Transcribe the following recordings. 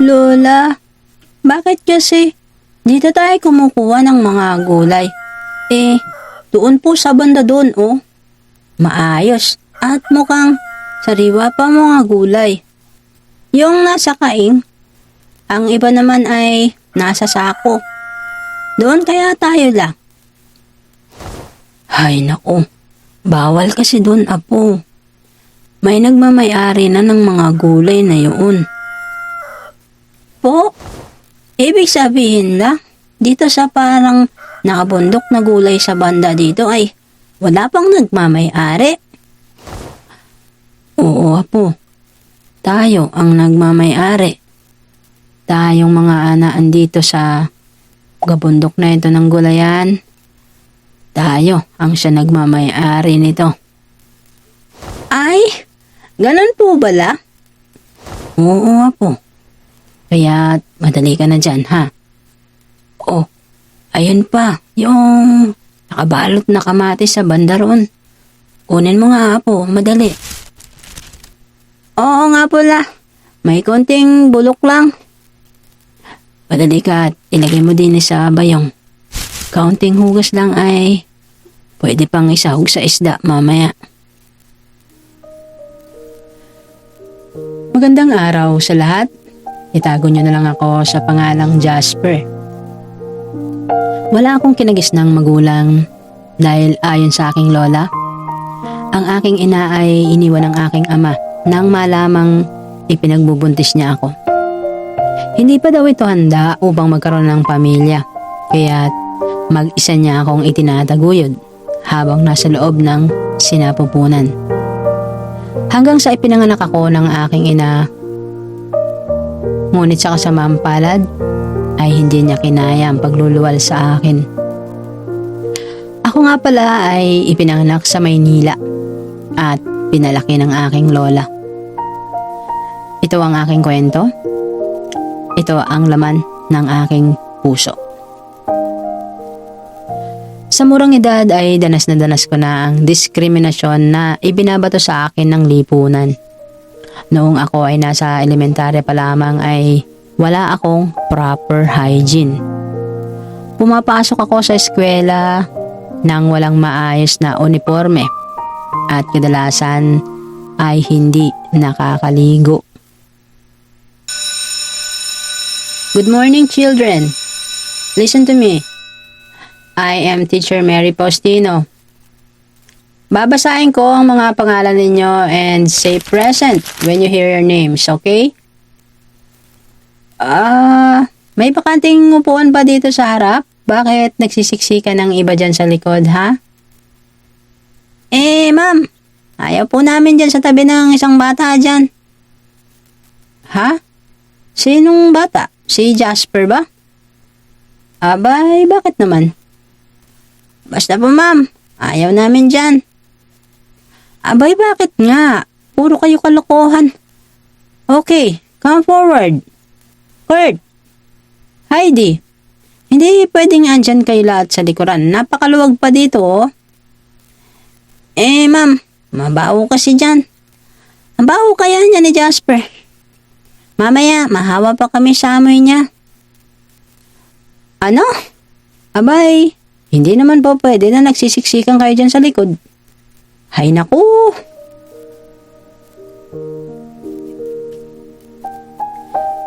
Lola, bakit kasi dito tayo kumukuha ng mga gulay? Eh, doon po sa banda doon, oh. Maayos at mukhang sariwa pa mga gulay. Yung nasa kaing, ang iba naman ay nasa sako. Doon kaya tayo lang. Hay nako, bawal kasi doon apo. May nagmamayari na ng mga gulay na yun. Po, ibig sabihin la, dito sa parang nakabundok na gulay sa banda dito ay wala pang nagmamayari. Oo apo, tayo ang nagmamayari. Tayong mga anaan dito sa gabundok na ito ng gulayan. Tayo ang siya nagmamayari nito. Ay, ganun po bala? Oo apo. Kaya madali ka na dyan, ha? Oh, ayun pa, yung nakabalot na kamatis sa banda. Kunin mo nga po, madali. Oo nga pala, may konting bulok lang. Madali ka at ilagay mo din sa bayong. Kaunting hugas lang ay pwede pang isahog sa isda mamaya. Magandang araw sa lahat. Itago niyo na lang ako sa pangalang Jasper. Wala akong kinagis ng magulang dahil ayon sa aking lola, ang aking ina ay iniwan ng aking ama nang malamang ipinagbubuntis niya ako. Hindi pa daw ito handa upang magkaroon ng pamilya, kaya mag-isa niya akong itinataguyod habang nasa loob ng sinapupunan. Hanggang sa ipinanganak ako ng aking ina Ngunit sa kasamaang palad ay hindi niya kinaya ang pagluluwal sa akin. Ako nga pala ay ipinanganak sa Maynila at pinalaki ng aking lola. Ito ang aking kwento. Ito ang laman ng aking puso. Sa murang edad ay danas na danas ko na ang diskriminasyon na ibinabato sa akin ng lipunan. Noong ako ay nasa elementarya pa lamang ay wala akong proper hygiene. Pumapasok ako sa eskwela nang walang maayos na uniforme at kadalasan ay hindi nakakaligo. Good morning children. Listen to me. I am Teacher Mary Postino. Babasahin ko ang mga pangalan ninyo and say present when you hear your names, okay? Ah, may bakanting upuan ba dito sa harap? Bakit nagsisiksika ng iba dyan sa likod, ha? Eh, ma'am, ayaw po namin dyan sa tabi ng isang bata dyan. Ha? Sinong bata? Si Jasper ba? Abay, bakit naman? Basta po ma'am, ayaw namin dyan. Abay, bakit nga? Puro kayo kalokohan. Okay, come forward. Kurt. Heidi. Hindi pwedeng andyan kayo lahat sa likuran. Napakaluwag pa dito, oh. Eh, ma'am, mabaho kasi dyan. Mabaho kaya niya ni Jasper. Mamaya, mahawa pa kami sa amoy niya. Ano? Abay, hindi naman po pwede na nagsisiksikan kayo dyan sa likod. Hay naku!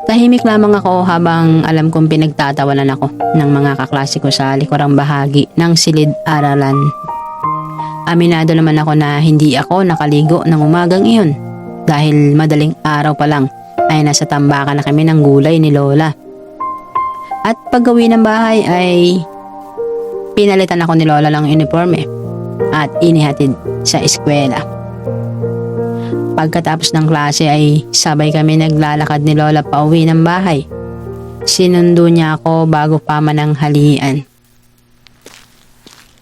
Tahimik lamang ako habang alam kong pinagtatawanan ako ng mga kaklase ko sa likurang bahagi ng silid-aralan. Aminado naman ako na hindi ako nakaligo ng umagang iyon dahil madaling araw pa lang ay nasa tambakan na kami ng gulay ni Lola. At paggawi ng bahay ay pinalitan ako ni Lola ng uniforme at inihatid sa eskwela. Pagkatapos ng klase ay sabay kami naglalakad ni Lola pa uwi ng bahay. Sinundo niya ako bago pa man ang halian.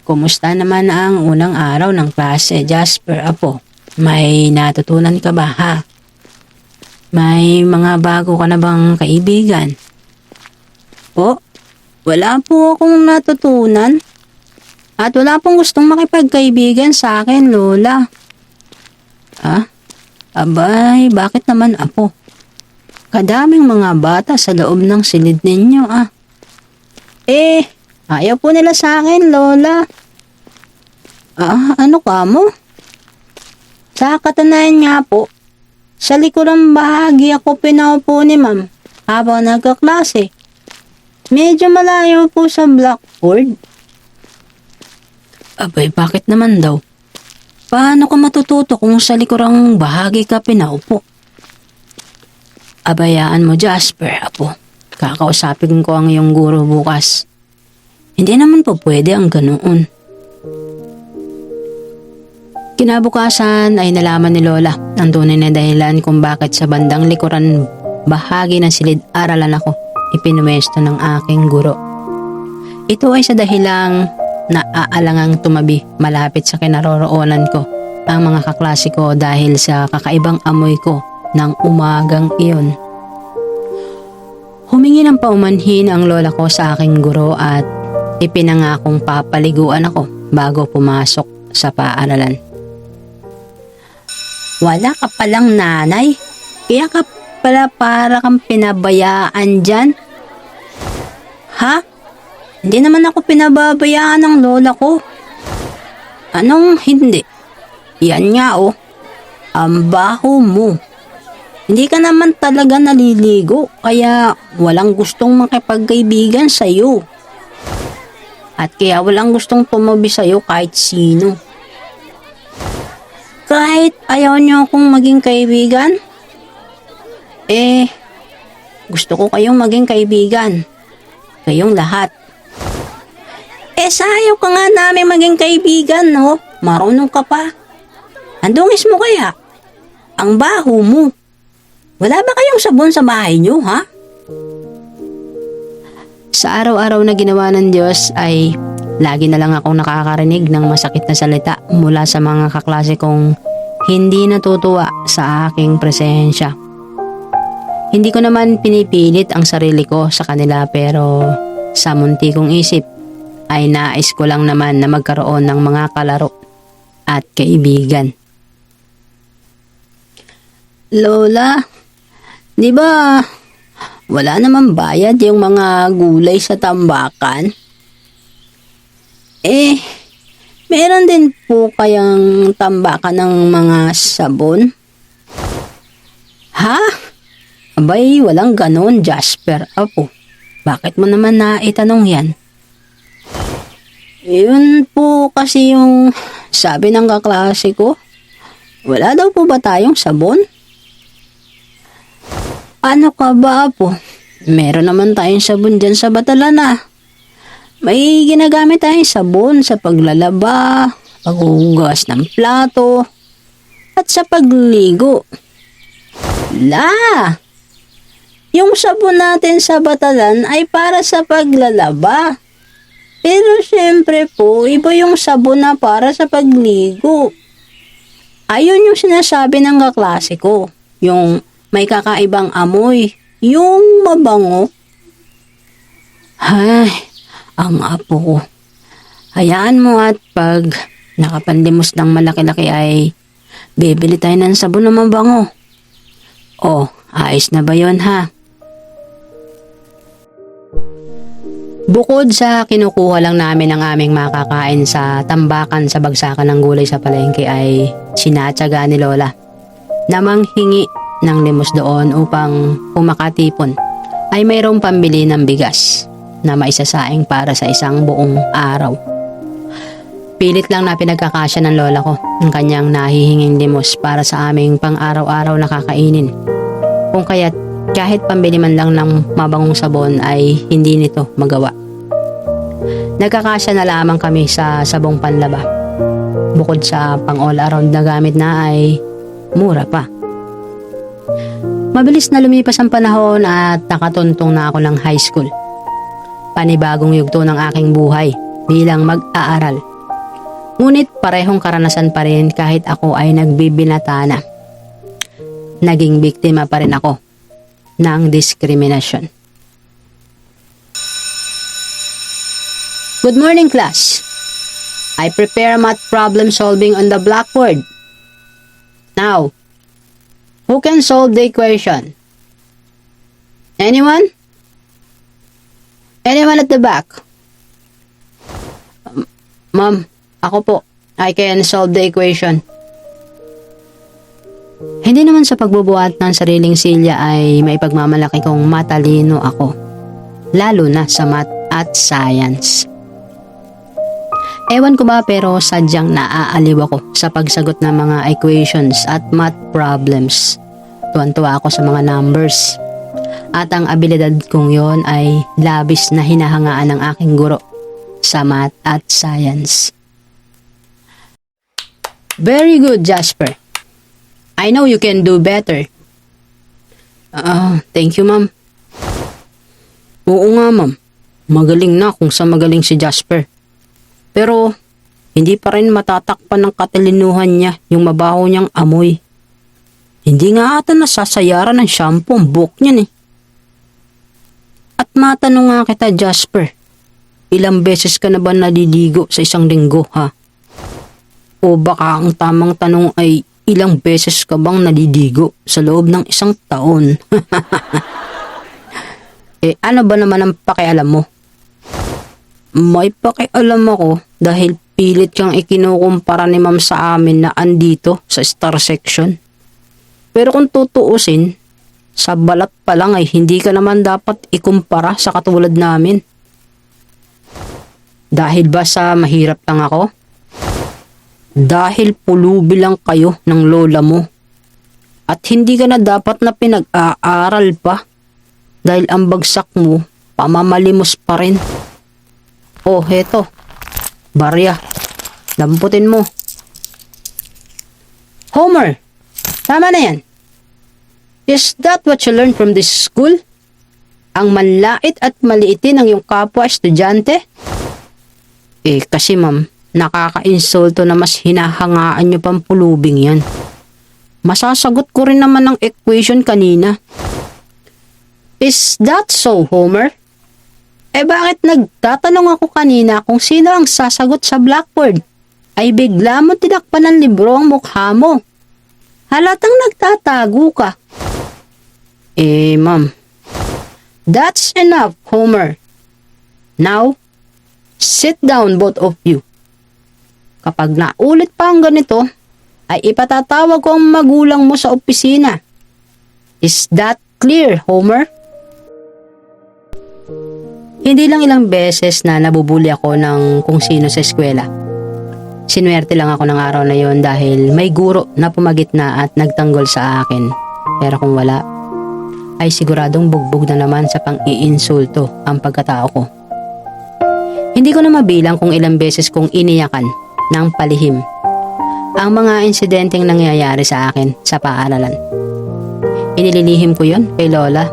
Kumusta naman ang unang araw ng klase, Jasper Apo? May natutunan ka ba ha? May mga bago ka na bang kaibigan? Po, wala po akong natutunan. At wala pong gustong makipagkaibigan sa akin, Lola. Ha? Abay, bakit naman apo? Kadaming mga bata sa loob ng silid ninyo ah. Eh, ayaw po nila sa akin, Lola. Ah, ano ka mo? Sa katunayan nga po, sa likurang bahagi ako pinaupo ni ma'am habang nagkaklase. Medyo malayo po sa blackboard. Abay, bakit naman daw? Paano ka matututo kung sa likurang bahagi ka pinaupo? Abayaan mo, Jasper, apo. Kakausapin ko ang iyong guro bukas. Hindi naman po pwede ang ganoon. Kinabukasan ay nalaman ni Lola ang tunay na dahilan kung bakit sa bandang likuran bahagi ng silid-aralan ako ipinuwesto ng aking guro. Ito ay sa dahilang naaalangang tumabi malapit sa kinaroroonan ko ang mga kaklase ko dahil sa kakaibang amoy ko ng umagang iyon. Humingi ng paumanhin ang lola ko sa aking guro at ipinangakong papaliguan ako bago pumasok sa paaralan. Wala ka palang nanay, kaya ka pala para kang pinabayaan dyan. Ha? Hindi naman ako pinababayaan ng lola ko. Anong hindi? Yan nga oh. Ang baho mo. Hindi ka naman talaga naliligo kaya walang gustong makipagkaibigan sa'yo. At kaya walang gustong tumabi sa'yo kahit sino. Kahit ayaw niyo akong maging kaibigan, eh, gusto ko kayong maging kaibigan. Kayong lahat. Eh, sayaw ka nga namin maging kaibigan, no? Marunong ka pa. Andungis mo kaya? Ang baho mo. Wala ba kayong sabon sa bahay niyo, ha? Sa araw-araw na ginawa ng Diyos ay lagi na lang akong nakakarinig ng masakit na salita mula sa mga kaklase kong hindi natutuwa sa aking presensya. Hindi ko naman pinipilit ang sarili ko sa kanila pero sa munti kong isip ay nais ko lang naman na magkaroon ng mga kalaro at kaibigan. Lola, di ba wala naman bayad yung mga gulay sa tambakan? Eh, meron din po kayang tambakan ng mga sabon? Ha? Abay, walang ganon, Jasper. Apo, bakit mo naman naitanong yan? Yun po kasi yung sabi ng kaklase ko. Wala daw po ba tayong sabon? Ano ka ba, Apo? Meron naman tayong sabon dyan sa batalan ah. May ginagamit tayong sabon sa paglalaba, paghugas ng plato, at sa pagligo. La! Yung sabon natin sa batalan ay para sa paglalaba. Pero syempre po, iba yung sabon na para sa pagligo. Ayun yung sinasabi ng kaklase ko. Yung may kakaibang amoy. Yung mabango. Ay, ang apo ko. Hayaan mo at pag nakapanlimos ng malaki-laki ay bibili tayo ng sabon na mabango. Oh, ayos na ba yon ha? Bukod sa kinukuha lang namin ang aming makakain sa tambakan sa bagsakan ng gulay sa palengke ay sinatsaga ni Lola na manghingi ng limos doon upang pumakatipon ay mayroong pambili ng bigas na maisasaing para sa isang buong araw. Pilit lang na pinagkakasya ng lola ko ang kanyang nahihinging limos para sa aming pang-araw-araw na kakainin. Kung kaya't kahit pambili man lang ng mabangong sabon ay hindi nito magawa. Nagkakasya na lamang kami sa sabong panlaba. Bukod sa pang all around na gamit na ay mura pa. Mabilis na lumipas ang panahon at nakatuntong na ako ng high school. Panibagong yugto ng aking buhay bilang mag-aaral. Ngunit parehong karanasan pa rin kahit ako ay nagbibinata na. Naging biktima pa rin ako ng diskriminasyon. Good morning, class. I prepare math problem solving on the blackboard. Now, who can solve the equation? Anyone? Anyone at the back? Ma'am, ako po. I can solve the equation. Hindi naman sa pagbubuhat ng sariling silya ay maipagmamalaki kong matalino ako. Lalo na sa math at science. Ewan ko ba pero sadyang naaaliw ako sa pagsagot ng mga equations at math problems. Tuwan-tuwa ako sa mga numbers. At ang abilidad kong yon ay labis na hinahangaan ng aking guro sa math at science. Very good, Jasper. I know you can do better. Ah, thank you, ma'am. Oo nga, ma'am. Magaling na kung sa magaling si Jasper. Pero, hindi pa rin matatakpan ng katalinuhan niya yung mabaho niyang amoy. Hindi nga ata nasasayaran ng shampoo ang buhok niyan eh. At matanong nga kita, Jasper. Ilang beses ka na ba naliligo sa isang linggo, ha? O baka ang tamang tanong ay ilang beses ka bang naliligo sa loob ng isang taon? eh ano ba naman ang pakialam mo? May pakialam ako dahil pilit kang ikinukumpara ni ma'am sa amin na andito sa star section. Pero kung tutuusin, sa balat pa lang ay hindi ka naman dapat ikumpara sa katulad namin. Dahil ba sa mahirap lang ako? Dahil pulubi lang kayo ng lola mo. At hindi ka na dapat na pinag-aaral pa. Dahil ang bagsak mo, pamamalimos pa rin. Oh, heto. Barya. Lamputin mo. Homer, tama na yan. Is that what you learned from this school? Ang manlait at maliitin ng iyong kapwa estudyante? Eh, kasi ma'am, nakaka-insulto na mas hinahangaan niyo pang pulubing yan. Masasagot ko rin naman ng equation kanina. Is that so, Homer? Eh bakit nagtatanong ako kanina kung sino ang sasagot sa blackboard? Ay bigla mo tinakpan ng libro ang mukha mo. Halatang nagtatago ka. Eh, ma'am. That's enough, Homer. Now, sit down both of you. Kapag naulit pa ang ganito, ay ipatatawag ko ang magulang mo sa opisina. Is that clear, Homer? Hindi lang ilang beses na nabubuli ako ng kung sino sa eskwela. Sinwerte lang ako ng araw na yon dahil may guro na pumagitna at nagtanggol sa akin. Pero kung wala, ay siguradong bugbog na naman sa pang-iinsulto ang pagkatao ko. Hindi ko na mabilang kung ilang beses kong iniyakan ng palihim ang mga insidenteng nangyayari sa akin sa paaralan. Inililihim ko yon kay Lola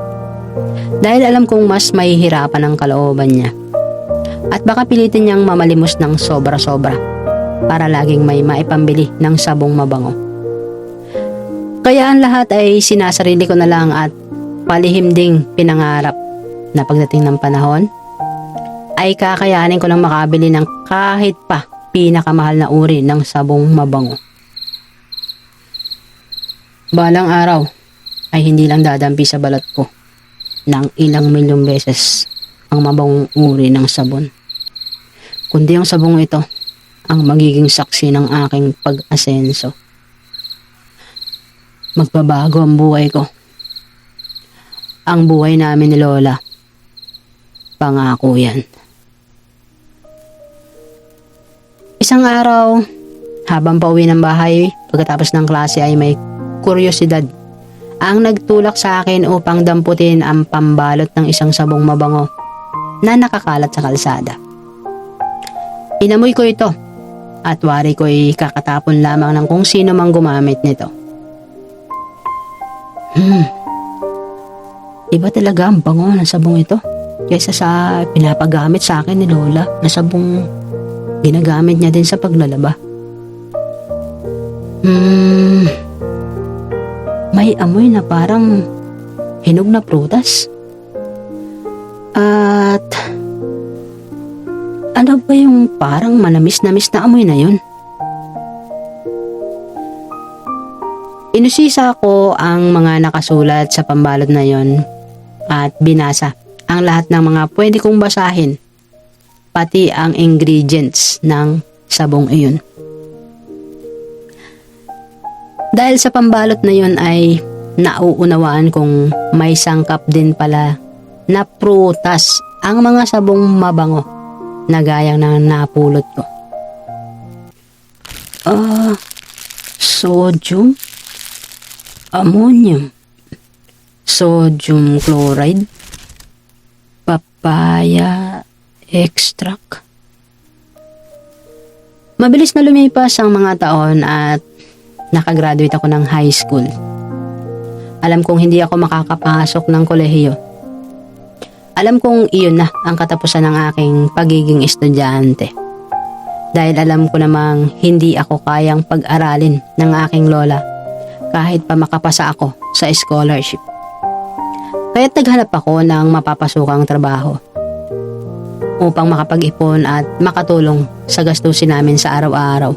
dahil alam kong mas mahihirapan ang kalooban niya. At baka pilitin niyang mamalimos ng sobra-sobra para laging may maipambili ng sabong mabango. Kaya ang lahat ay sinasarili ko na lang at palihim ding pinangarap na pagdating ng panahon ay kakayanin ko lang makabili ng kahit pa pinakamahal na uri ng sabong mabango. Balang araw ay hindi lang dadampi sa balat ko ng ilang milyong beses ang mabangong uri ng sabon. Kundi ang sabong ito ang magiging saksi ng aking pag-asenso. Magbabago ang buhay ko. Ang buhay namin ni Lola. Pangako yan. Isang araw, habang pauwi ng bahay, pagkatapos ng klase ay may kuryosidad ang nagtulak sa akin upang damputin ang pambalot ng isang sabong mabango na nakakalat sa kalsada. Inamoy ko ito at wari ko'y kakatapon lamang ng kung sino mang gumamit nito. Hmm, iba talaga ang bango ng sabong ito kaysa sa pinapagamit sa akin ni Lola na sabong ginagamit niya din sa paglalaba. Hmm, may amoy na parang hinog na prutas. At ano ba yung parang manamis-namis na amoy na yun? Inusisa ko ang mga nakasulat sa pambalot na yon at binasa ang lahat ng mga pwede kong basahin, pati ang ingredients ng sabong iyon. Dahil sa pambalot na yun ay nauunawaan kong may sangkap din pala na prutas ang mga sabong mabango na gayang na napulot ko. Ah, sodium, ammonium, sodium chloride, papaya extract. Mabilis na lumipas ang mga taon at nakagraduate ako ng high school. Alam kong hindi ako makakapasok ng kolehiyo. Alam kong iyon na ang katapusan ng aking pagiging estudyante. Dahil alam ko namang hindi ako kayang pag-aralin ng aking lola kahit pa makapasa ako sa scholarship. Kaya't naghanap ako ng mapapasukang trabaho upang makapag-ipon at makatulong sa gastusin namin sa araw-araw.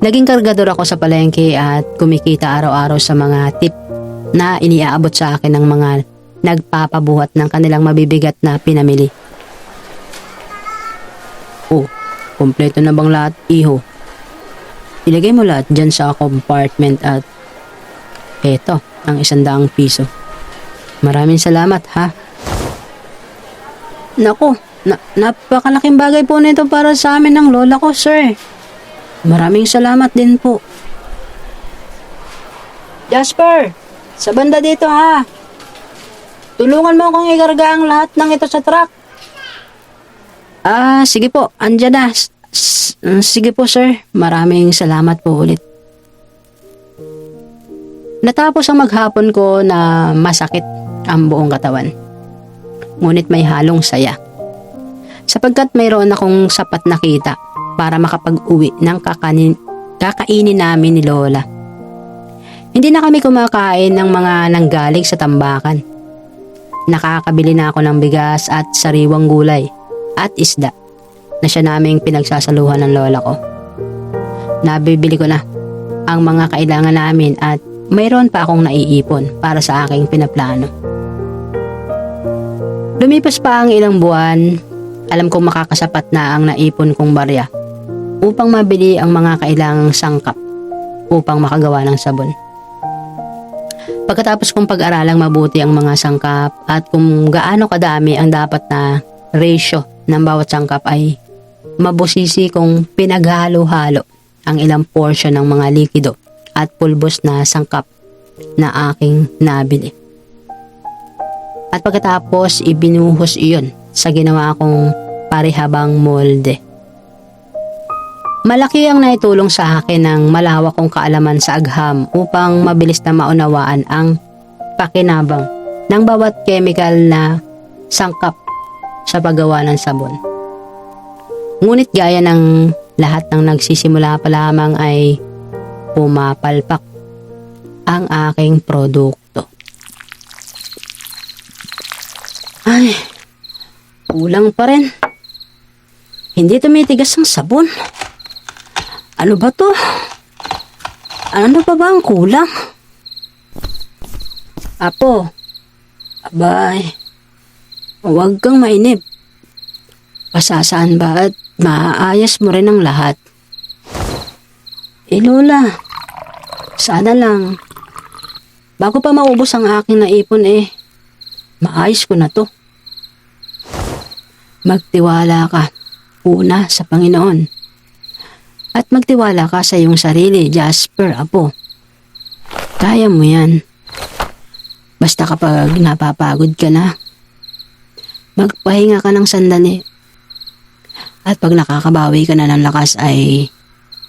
Naging kargador ako sa palengke at kumikita araw-araw sa mga tip na iniaabot sa akin ng mga nagpapabuhat ng kanilang mabibigat na pinamili. Oh, kompleto na bang lahat, iho? Ilagay mo lahat dyan sa compartment at eto, ang isandaang piso. Maraming salamat ha. Nako, na napakalaking bagay po nito para sa amin ng lola ko, sir. Maraming salamat din po. Jasper, sa banda dito ha. Tulungan mo akong ikarga ang lahat ng ito sa truck. Ah, sige po, andyan na. S- sige po sir, maraming salamat po ulit. Natapos ang maghapon ko na masakit ang buong katawan. Ngunit may halong saya. Sapagkat mayroon akong sapat na kita para makapag-uwi ng kakanin, kakainin namin ni Lola. Hindi na kami kumakain ng mga nanggaling sa tambakan. Nakakabili na ako ng bigas at sariwang gulay at isda na siya naming pinagsasaluhan ng lola ko. Nabibili ko na ang mga kailangan namin at mayroon pa akong naiipon para sa aking pinaplano. Lumipas pa ang ilang buwan, alam kong makakasapat na ang naipon kong barya upang mabili ang mga kailangang sangkap upang makagawa ng sabon. Pagkatapos kong pag-aralang mabuti ang mga sangkap at kung gaano kadami ang dapat na ratio ng bawat sangkap ay mabusisi kong pinaghalo-halo ang ilang portion ng mga likido at pulbos na sangkap na aking nabili. At pagkatapos ibinuhos iyon sa ginawa kong parihabang molde. Malaki ang naitulong sa akin ng malawak kong kaalaman sa agham upang mabilis na maunawaan ang pakinabang ng bawat chemical na sangkap sa paggawa ng sabon. Ngunit gaya ng lahat ng nagsisimula pa lamang ay pumapalpak ang aking produkto. Ay, kulang pa rin. Hindi tumitigas ang sabon. Ano ba to? Ano pa ba ang kulang? Apo, abay, huwag kang mainip. Pasasaan ba at maaayos mo rin ang lahat? Eh Lola, sana lang. Bago pa maubos ang aking naipon eh, maayos ko na to. Magtiwala ka, una sa Panginoon. At magtiwala ka sa iyong sarili, Jasper, apo. Kaya mo yan. Basta kapag napapagod ka na, magpahinga ka ng sandali. At pag nakakabawi ka na ng lakas ay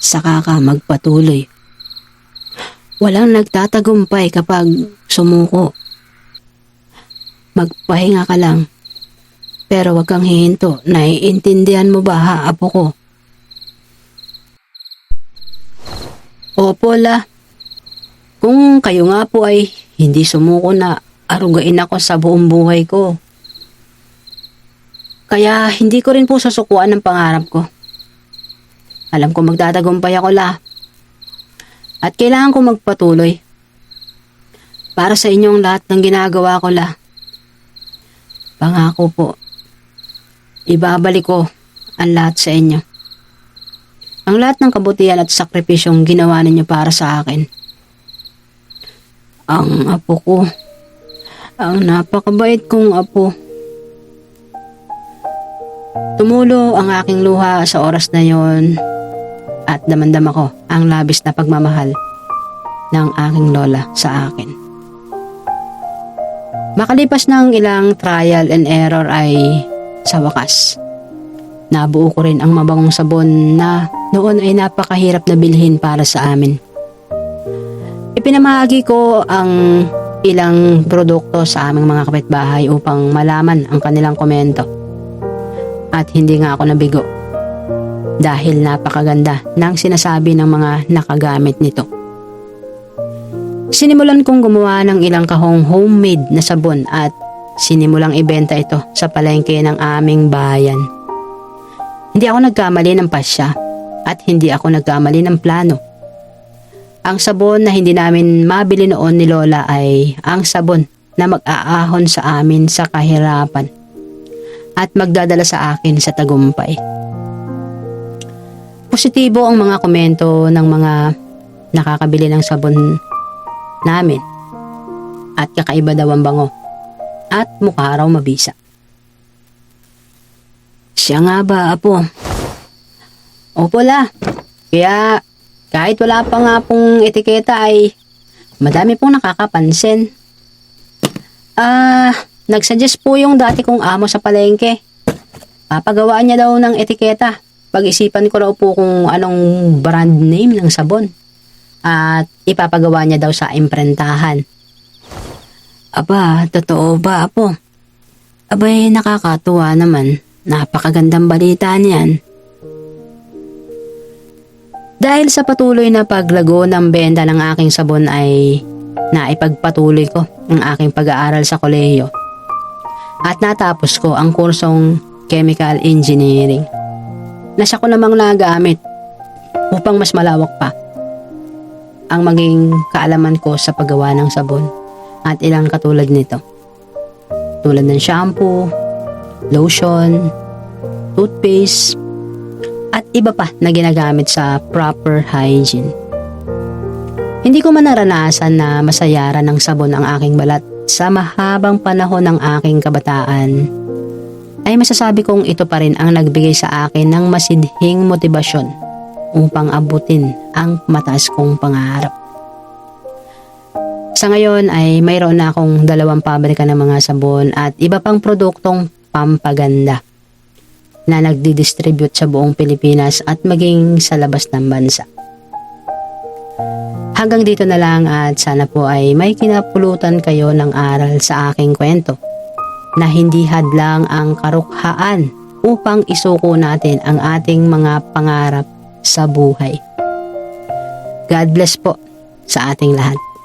saka ka magpatuloy. Walang nagtatagumpay kapag sumuko. Magpahinga ka lang. Pero wag kang hihinto. Naiintindihan mo ba ha, apo ko? Opo la. Kung kayo nga po ay hindi sumuko na arugain ako sa buong buhay ko. Kaya hindi ko rin po susukuan ng pangarap ko. Alam ko magtatagumpay ako la. At kailangan ko magpatuloy. Para sa inyong lahat ng ginagawa ko la. Pangako po, ibabalik ko ang lahat sa inyo. Ang lahat ng kabutihan at sakripisyong ginawa ninyo para sa akin. Ang apo ko, ang napakabait kong apo. Tumulo ang aking luha sa oras na yon at damandam ako ang labis na pagmamahal ng aking lola sa akin. Makalipas ng ilang trial and error ay sa wakas. Nabuo ko rin ang mabangong sabon na noon ay napakahirap na bilhin para sa amin. Ipinamahagi ko ang ilang produkto sa aming mga kapitbahay upang malaman ang kanilang komento. At hindi nga ako nabigo dahil napakaganda ng sinasabi ng mga nakagamit nito. Sinimulan kong gumawa ng ilang kahong homemade na sabon at sinimulang ibenta ito sa palengke ng aming bayan. Hindi ako nagkamali ng pasya at hindi ako nagkamali ng plano. Ang sabon na hindi namin mabili noon ni Lola ay ang sabon na mag-aahon sa amin sa kahirapan at magdadala sa akin sa tagumpay. Positibo ang mga komento ng mga nakakabili ng sabon namin at kakaiba daw ang bango at mukha raw mabisa. Siya nga ba, apo? Opo la. Kaya kahit wala pa nga pong etiketa ay madami pong nakakapansin. Ah, nagsuggest po yung dati kong amo sa palengke. Papagawaan niya daw ng etiketa. Pag-isipan ko raw po kung anong brand name ng sabon. At ipapagawa niya daw sa imprentahan. Aba, totoo ba, apo? Abay, nakakatuwa naman. Napakagandang balita niyan. Dahil sa patuloy na paglago ng benta ng aking sabon ay naipagpatuloy ko ang aking pag-aaral sa kolehiyo. At natapos ko ang kursong Chemical Engineering. Nasa ko namang nagamit upang mas malawak pa ang maging kaalaman ko sa paggawa ng sabon at ilang katulad nito. Tulad ng shampoo, lotion, toothpaste, at iba pa na ginagamit sa proper hygiene. Hindi ko man naranasan na masayaran ng sabon ang aking balat sa mahabang panahon ng aking kabataan. Ay masasabi kong ito pa rin ang nagbigay sa akin ng masidhing motibasyon upang abutin ang mataas kong pangarap. Sa ngayon ay mayroon na akong dalawang pabrika ng mga sabon at iba pang produktong pampaganda na nagdi-distribute sa buong Pilipinas at maging sa labas ng bansa. Hanggang dito na lang at sana po ay may kinapulutan kayo ng aral sa aking kwento na hindi hadlang ang karukhaan upang isuko natin ang ating mga pangarap sa buhay. God bless po sa ating lahat.